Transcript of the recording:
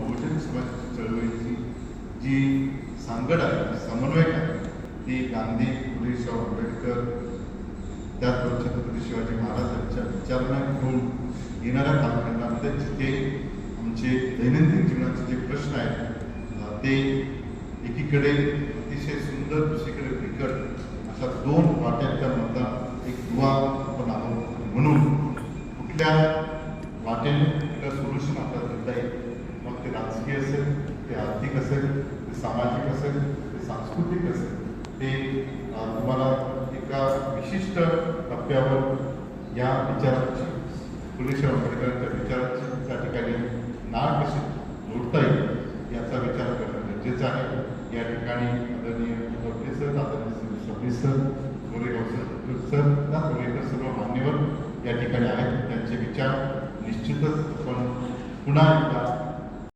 बहुजन समाज चळवळीची जी सांगड आहे समन्वयक आहे ती गांधी फुले शाहू आंबेडकर त्याचबरोबर छत्रपती शिवाजी महाराजांच्या विचारांना घेऊन येणाऱ्या कालखंडामध्ये जिथे आमचे दैनंदिन जीवनाचे जे प्रश्न आहेत ते एकीकडे अतिशय सुंदर दुसरीकडे बिकट अशा दोन वाट्यांच्या मतदान एक दुवा आपण आहोत म्हणून कुठल्या वाटेने कुठलं सोल्युशन आपल्याला देता येईल? राजकीय असेल ते आर्थिक असेल ते सामाजिक असेल ते सांस्कृतिक असेल ते तुम्हाला एका विशिष्ट टप्प्यावर या विचारांची पुलिस शाहू आंबेडकरांच्या विचारांची त्या ठिकाणी नाळ कशी जोडता येईल याचा विचार करणं गरजेचं आहे. या ठिकाणी आदरणीय डॉक्टर सर आदरणीय सभी सर गोरेगाव सर सर ना गोरेकर सर्व मान्यवर या ठिकाणी आहेत. त्यांचे विचार निश्चितच आपण पुन्हा एकदा